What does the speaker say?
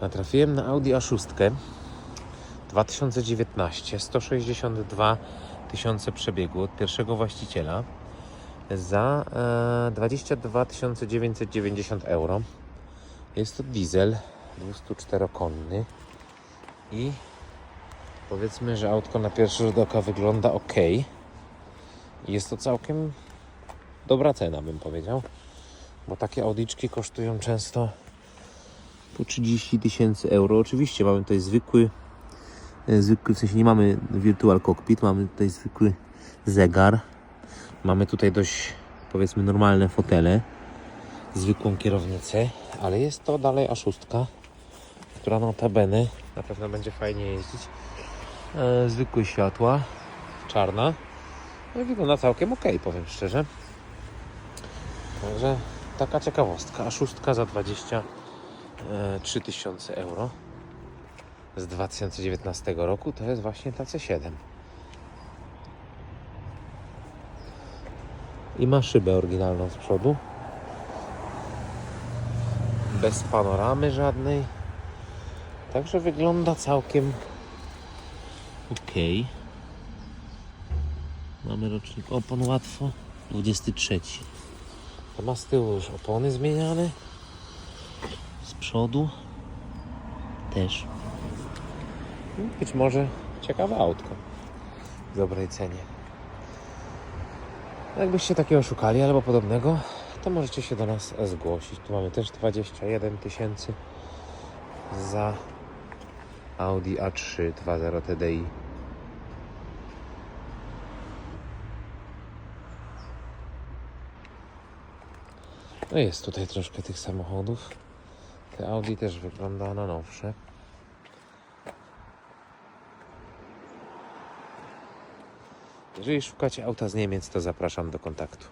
Natrafiłem na Audi A6 2019, 162 tysiące przebiegu od pierwszego właściciela za e, 22 990 euro. Jest to diesel 204-konny i powiedzmy, że autko na pierwszy rzut oka wygląda ok. Jest to całkiem dobra cena, bym powiedział, bo takie Audiczki kosztują często po 30 tysięcy euro. Oczywiście mamy tutaj zwykły, e, zwykły, w sensie nie mamy virtual cockpit, mamy tutaj zwykły zegar. Mamy tutaj dość, powiedzmy, normalne fotele, zwykłą kierownicę, ale jest to dalej A6, która notabene na pewno będzie fajnie jeździć. E, Zwykłe światła, czarna. No wygląda całkiem ok, powiem szczerze. Także taka ciekawostka. A szóstka za 20 E, 3000 euro z 2019 roku to jest właśnie ta C7 i ma szybę oryginalną z przodu. Bez panoramy żadnej. Także wygląda całkiem ok mamy rocznik opon łatwo 23 to ma z tyłu już opony zmieniane. Przodu też. Być może ciekawe autko w dobrej cenie. Jakbyście takiego szukali albo podobnego, to możecie się do nas zgłosić. Tu mamy też 21 tysięcy za Audi A3 2.0 TDI. No jest tutaj troszkę tych samochodów. Te Audi też wygląda na nowsze. Jeżeli szukacie auta z Niemiec, to zapraszam do kontaktu.